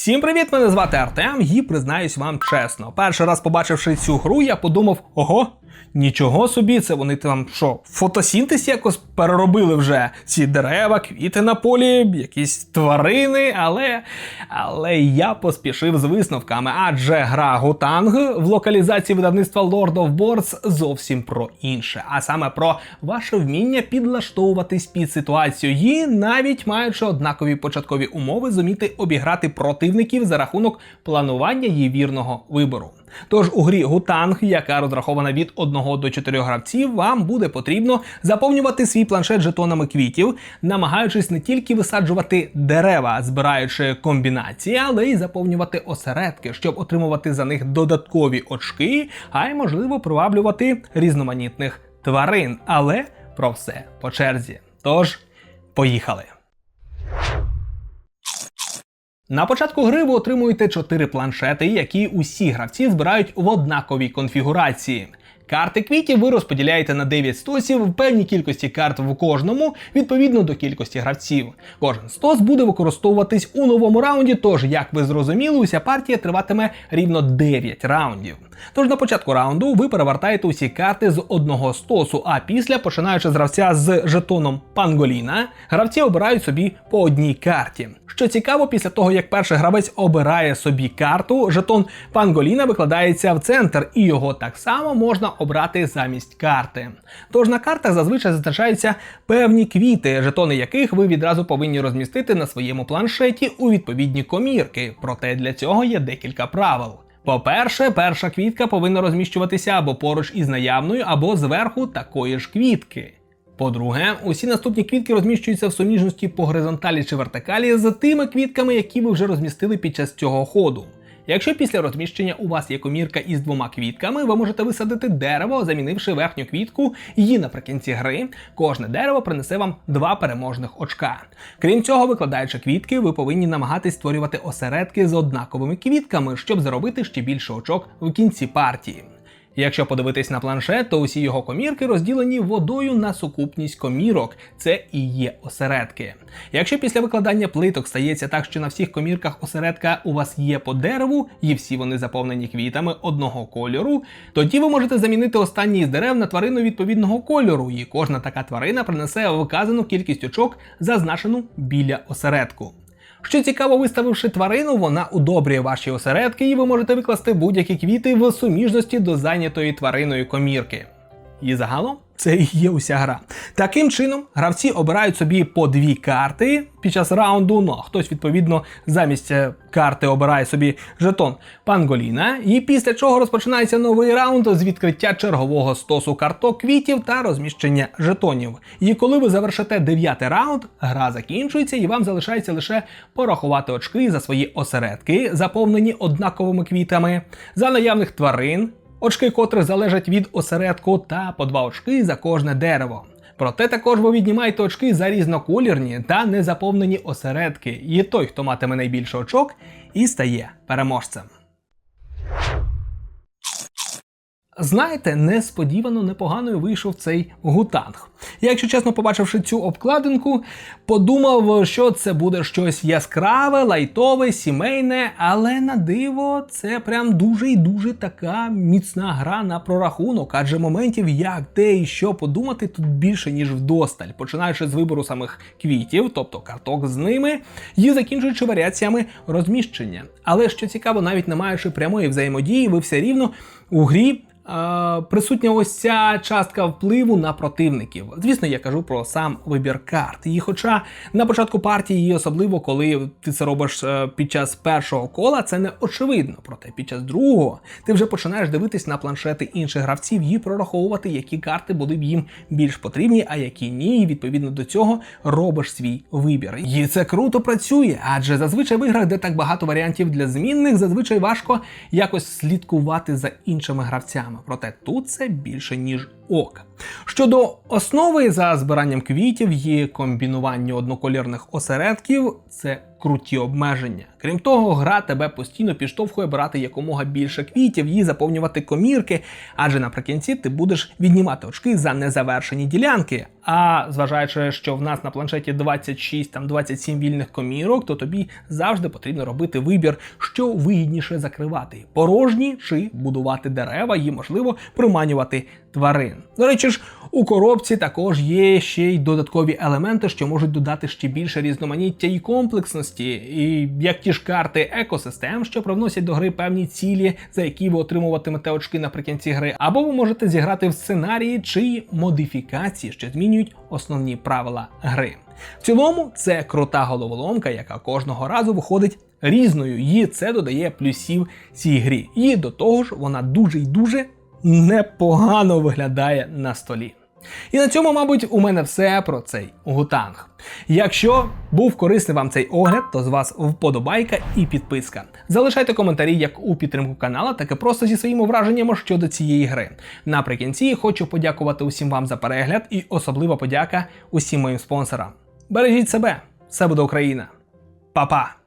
Всім привіт! Мене звати Артем і признаюсь вам чесно. Перший раз побачивши цю гру, я подумав: ого, нічого собі, це вони там що, фотосінтез якось переробили вже ці дерева, квіти на полі, якісь тварини, але. Але я поспішив з висновками, адже гра Гутанг в локалізації видавництва Lord of Boards зовсім про інше, а саме про ваше вміння підлаштовуватись під ситуацію і навіть маючи однакові початкові умови, зуміти обіграти противників за рахунок планування її вірного вибору. Тож у грі Гутанг, яка розрахована від 1 до 4 гравців, вам буде потрібно заповнювати свій планшет жетонами квітів, намагаючись не тільки висаджувати дерева, збираючи комбінації, але й заповнювати осередки, щоб отримувати за них додаткові очки, а й можливо приваблювати різноманітних тварин. Але про все по черзі. Тож, поїхали! На початку гри ви отримуєте 4 планшети, які усі гравці збирають в однаковій конфігурації. Карти квітів ви розподіляєте на 9 стосів в певній кількості карт в кожному, відповідно до кількості гравців. Кожен стос буде використовуватись у новому раунді, тож, як ви зрозуміли, уся партія триватиме рівно 9 раундів. Тож на початку раунду ви перевертаєте усі карти з одного стосу, а після, починаючи з гравця з жетоном Панголіна, гравці обирають собі по одній карті. Що цікаво, після того як перший гравець обирає собі карту, жетон Панголіна викладається в центр, і його так само можна обрати замість карти. Тож на картах зазвичай зазначаються певні квіти, жетони яких ви відразу повинні розмістити на своєму планшеті у відповідні комірки. Проте для цього є декілька правил. По-перше, перша квітка повинна розміщуватися або поруч із наявною, або зверху такої ж квітки. По-друге, усі наступні квітки розміщуються в суміжності по горизонталі чи вертикалі з тими квітками, які ви вже розмістили під час цього ходу. Якщо після розміщення у вас є комірка із двома квітками, ви можете висадити дерево, замінивши верхню квітку, її наприкінці гри кожне дерево принесе вам два переможних очка. Крім цього, викладаючи квітки, ви повинні намагатись створювати осередки з однаковими квітками, щоб заробити ще більше очок в кінці партії. Якщо подивитись на планшет, то усі його комірки розділені водою на сукупність комірок. Це і є осередки. Якщо після викладання плиток стається так, що на всіх комірках осередка у вас є по дереву, і всі вони заповнені квітами одного кольору, тоді ви можете замінити останній із дерев на тварину відповідного кольору, і кожна така тварина принесе вказану кількість очок, зазначену біля осередку. Що цікаво, виставивши тварину, вона удобрює ваші осередки, і ви можете викласти будь-які квіти в суміжності до зайнятої твариною комірки. І загалом це і є уся гра. Таким чином, гравці обирають собі по дві карти під час раунду. Ну а хтось, відповідно, замість е, карти обирає собі жетон Панголіна. І після чого розпочинається новий раунд з відкриття чергового стосу карток квітів та розміщення жетонів. І коли ви завершите дев'ятий раунд, гра закінчується, і вам залишається лише порахувати очки за свої осередки, заповнені однаковими квітами, за наявних тварин очки котрих залежать від осередку та по два очки за кожне дерево. Проте також ви віднімаєте очки за різноколірні та незаповнені осередки, і той, хто матиме найбільше очок, і стає переможцем. Знаєте, несподівано непоганою вийшов цей гутанг. Я, якщо чесно, побачивши цю обкладинку, подумав, що це буде щось яскраве, лайтове, сімейне, але на диво це прям дуже і дуже така міцна гра на прорахунок, адже моментів, як де і що подумати, тут більше, ніж вдосталь, починаючи з вибору самих квітів, тобто карток з ними, і закінчуючи варіаціями розміщення. Але що цікаво, навіть не маючи прямої взаємодії, ви все рівно у грі присутня ось ця частка впливу на противників. Звісно, я кажу про сам вибір карт. І хоча на початку партії, і особливо коли ти це робиш е, під час першого кола, це не очевидно. Проте під час другого ти вже починаєш дивитись на планшети інших гравців і прораховувати, які карти будуть їм більш потрібні, а які ні. І відповідно до цього робиш свій вибір. І це круто працює, адже зазвичай в іграх, де так багато варіантів для змінних, зазвичай важко якось слідкувати за іншими гравцями проте тут це більше ніж ока. Щодо основи за збиранням квітів і комбінування одноколірних осередків, це круті обмеження. Крім того, гра тебе постійно підштовхує брати якомога більше квітів і заповнювати комірки, адже наприкінці ти будеш віднімати очки за незавершені ділянки. А зважаючи, що в нас на планшеті 26 там 27 вільних комірок, то тобі завжди потрібно робити вибір, що вигідніше закривати порожні чи будувати дерева і, можливо, приманювати тварин. До речі ж, у коробці також є ще й додаткові елементи, що можуть додати ще більше різноманіття і комплексності, і як ті ж карти екосистем, що привносять до гри певні цілі, за які ви отримуватимете очки наприкінці гри, або ви можете зіграти в сценарії чи модифікації, що змінюють основні правила гри. В цілому це крута головоломка, яка кожного разу виходить різною, і це додає плюсів цій грі. І до того ж, вона дуже й дуже непогано виглядає на столі. І на цьому, мабуть, у мене все про цей гутанг. Якщо був корисний вам цей огляд, то з вас вподобайка і підписка. Залишайте коментарі як у підтримку канала, так і просто зі своїми враженнями щодо цієї гри. Наприкінці хочу подякувати усім вам за перегляд і особлива подяка усім моїм спонсорам. Бережіть себе, все буде Україна. Па-па!